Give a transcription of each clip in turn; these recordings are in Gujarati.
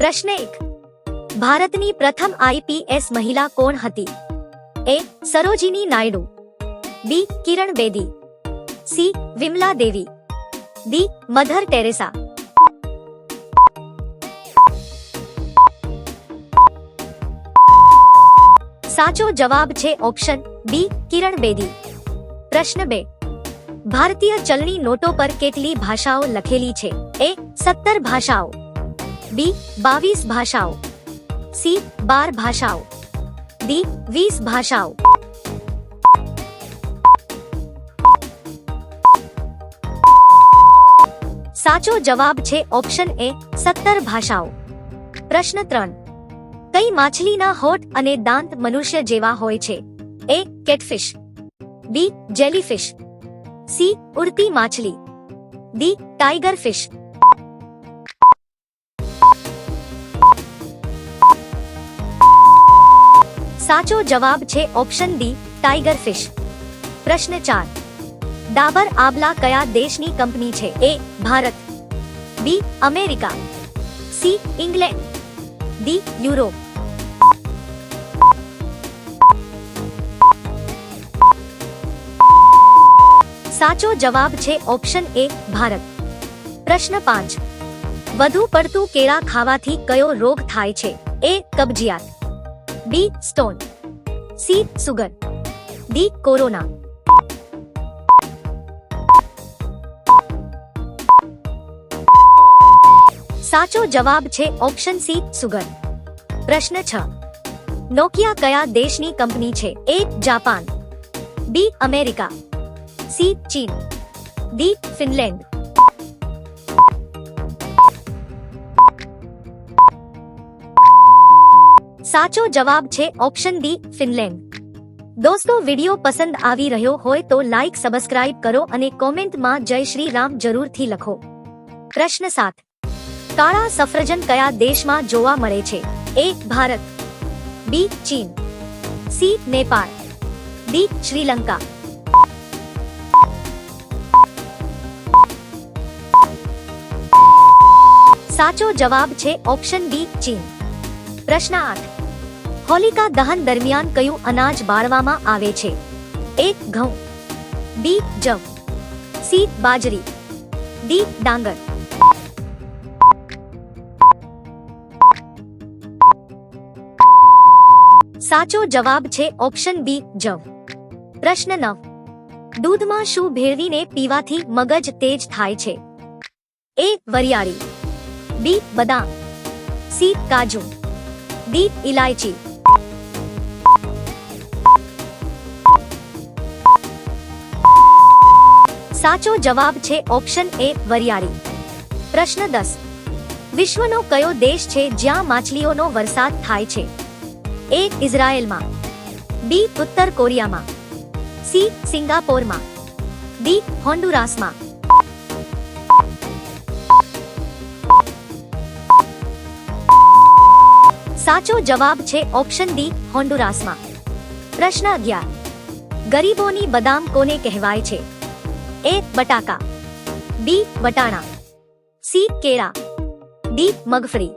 પ્રશ્ન એક ભારતની પ્રથમ આઈપીએસ મહિલા કોણ હતી A Sarojini Naidu B Kiran Bedi C Vimla Devi D Mother Teresa સાચો જવાબ છે ઓપ્શન બી કિરણ બેદી પ્રશ્ન બે ભારતીય ચલણી નોટો પર કેટલી ભાષાઓ લખેલી છે એ સત્તર ભાષાઓ બી બાવીસ ભાષાઓ સી બાર ભાષાઓ ડી વીસ ભાષાઓ સાચો જવાબ છે ઓપ્શન એ સત્તર ભાષાઓ પ્રશ્ન ત્રણ કઈ માછલીના હોટ અને દાંત મનુષ્ય જેવા હોય છે A catfish B jellyfish C ઉડતી માછલી ડી ટાઈગર ફિશ साचो जवाब छे ऑप्शन डी टाइगर फिश प्रश्न 4 डाबर आबला કયા દેશ ની કંપની છે A Bharat B America C England D euro સાચો જવાબ છે ऑप्शन ए ભારત પ્રશ્ન 5 વધું પડતું કેળા ખાવાથી કયો રોગ થાય છે એ કબજિયાત B stone C sugar D corona साचो जवाब छे ऑप्शन सी सुगर प्रश्न छ नोकिया कया देश की कंपनी छे A Japan B America C चीन डी फिनलैंड સાચો જવાબ છે ઓપ્શન ડી ફિનલેન્ડ દોસ્તો વિડીયો પસંદ આવી રહ્યો હોય તો લાઇક સબસ્ક્રાઇબ કરો અને કોમેન્ટમાં જય શ્રી રામ જરૂરથી લખો પ્રશ્ન સાત કાળા સફરજન કયા દેશમાં જોવા મળે છે એ ભારત બી ચીન સી નેપાળ ડી શ્રીલંકા સાચો જવાબ છે ઓપ્શન ડી ચીન પ્રશ્ન આઠ होलिका दहन दरमियान क्यूँ अनाज बाढ़ एक घऊ बी जव सी बाजरी डी डांगर साचो जवाब छे ऑप्शन बी जव प्रश्न नव दूध में शू भेड़ी ने पीवा थी मगज तेज थाय छे ए वरियाड़ी बी बदाम सी काजू डी इलायची સાચો જવાબ છે ઓપ્શન એ વરિયાળી પ્રશ્ન દસ વિશ્વનો કયો દેશ છે જ્યાં માછલીઓનો વરસાદ થાય છે એ ઇઝરાયેલમાં બી ઉત્તર કોરિયામાં સી સિંગાપોરમાં ડી હોન્ડુરાસમાં સાચો જવાબ છે ઓપ્શન ડી હોન્ડુરાસમાં પ્રશ્ન અગિયાર ગરીબોની બદામ કોને કહેવાય છે એ બટાકા બી વટાણા સી કેળા ડી મગફળી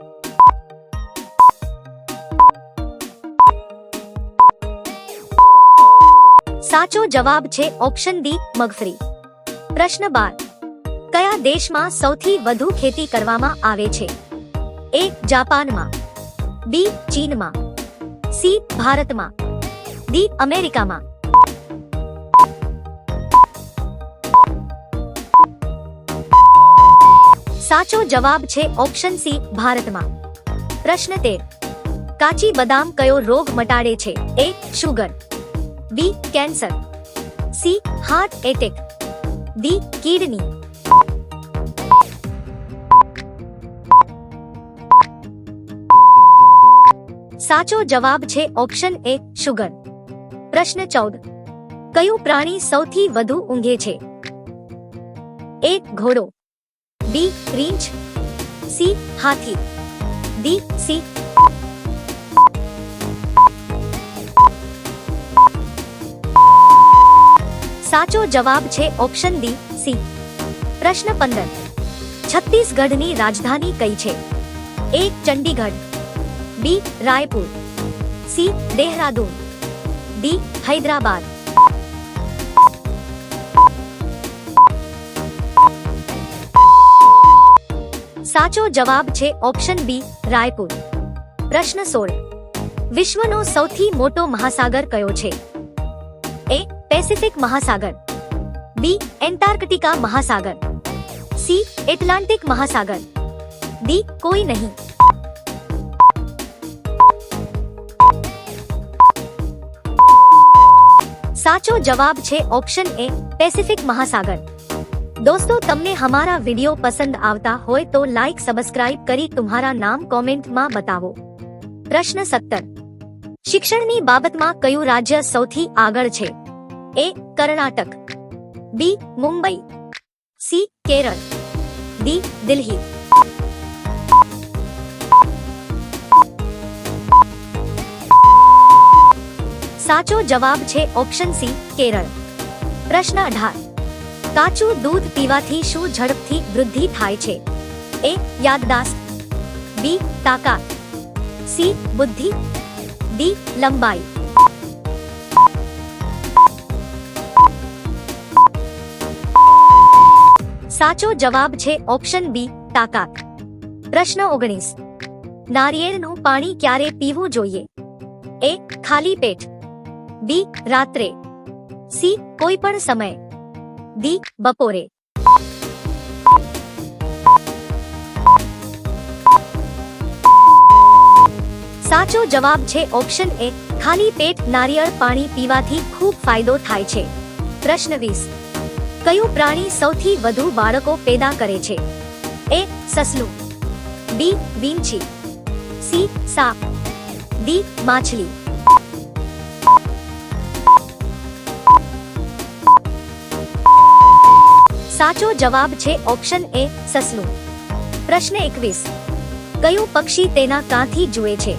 સાચો જવાબ છે ઓપ્શન ડી મગફળી પ્રશ્ન બાર કયા દેશમાં સૌથી વધુ ખેતી કરવામાં આવે છે એ જાપાનમાં બી ચીનમાં સી ભારતમાં ડી અમેરિકામાં સાચો જવાબ છે ઓપ્શન સી ભારતમાં પ્રશ્ન તેર કાચી બદામ કયો રોગ મટાડે છે A sugar B cancer C heart attack D kidney સાચો જવાબ છે ઓપ્શન એ શુગર પ્રશ્ન ચૌદ કયું પ્રાણી સૌથી વધુ ઊંઘે છે એ ઘોડો डी रींच सी हाथी डी सी साचो जवाब छे ऑप्शन डी सी प्रश्न पंदर छत्तीसगढ़ राजधानी कई छे A Chandigarh B Raipur C Dehradun D Hyderabad साचो जवाब छे ऑप्शन बी रायपुर प्रश्न सोल विश्व नो सौ मोटो महासागर कयो छे ए पेसिफिक महासागर बी एंटार्कटिका महासागर सी एटलांटिक महासागर डी कोई नहीं साचो जवाब छे ऑप्शन ए पेसिफिक महासागर दोस्तों तुमने हमारा वीडियो पसंद आता हो तो लाइक सब्सक्राइब करी तुम्हारा नाम कमेंट मा बताओ प्रश्न सत्तर शिक्षण नी बाबत मा क्यू राज्य सौथी आगळ छे A Karnataka B Mumbai C Kerala D Delhi साचो जवाब छे ऑप्शन सी केरल प्रश्न अठार કાચું દૂધ પીવાથી શું ઝડપથી વૃદ્ધિ થાય છે એ યાદદાસ્ત બી તાકાત સી બુદ્ધિ ડી લંબાઈ સાચો જવાબ છે ઓપ્શન બી તાકાત પ્રશ્ન ઓગણીસ નારિયેળનું પાણી ક્યારે પીવું જોઈએ એ ખાલી પેટ બી રાત્રે સી કોઈ પણ સમય દી બપોરે સાચો જવાબ છે ઓપ્શન એ ખાલી પેટ નારિયેળ પાણી પીવાથી ખૂબ ફાયદો થાય છે પ્રશ્ન વીસ કયું પ્રાણી સૌથી વધુ બાળકો પેદા કરે છે એ સસલું બી વિંછી સી સાપ ડી માછલી સાચો જવાબ છે ઓપ્શન એ સસલું પ્રશ્ન એકવીસ કયું પક્ષી તેના કાંથી જુએ છે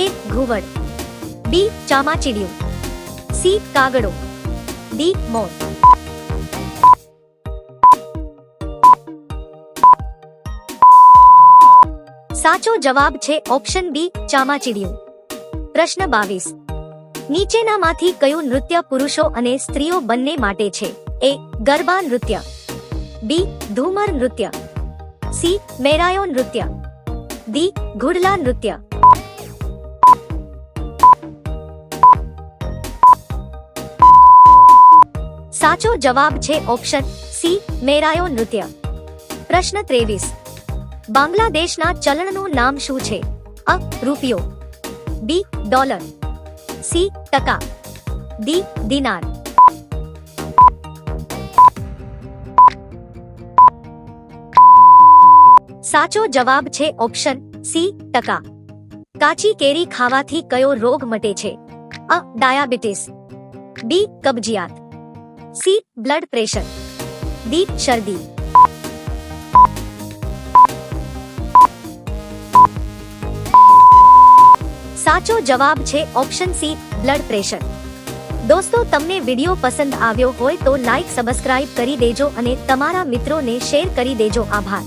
એ ઘુવડ બી ચામાચીડિયું સી કાગડો ડી મોર સાચો જવાબ છે ઓપ્શન બી ચામાચીડિયું પ્રશ્ન બાવીસ નીચેનામાંથી કયું નૃત્ય પુરુષો અને સ્ત્રીઓ બંને માટે છે એ ગરબા નૃત્ય બી ધુમર નૃત્ય સી મેરાયો નૃત્ય ડી ઘુડલા નૃત્ય સાચો જવાબ છે ઓપ્શન સી મેરાયો નૃત્ય પ્રશ્ન ત્રેવીસ બાંગ્લાદેશના ચલણનું નામ શું છે અ રૂપિયો બી ડોલર सी टका डी दिनार साचो जवाब छे ऑप्शन सी टका काची केरी खावा थी कयो रोग मटे छे अ डायबिटीज बी कब्जियात सी ब्लड प्रेशर डी सर्दी સાચો જવાબ છે ઓપ્શન સી બ્લડ પ્રેશર દોસ્તો તમને વિડીયો પસંદ આવ્યો હોય તો લાઈક સબસ્ક્રાઇબ કરી દેજો અને તમારા મિત્રોને શેર કરી દેજો આભાર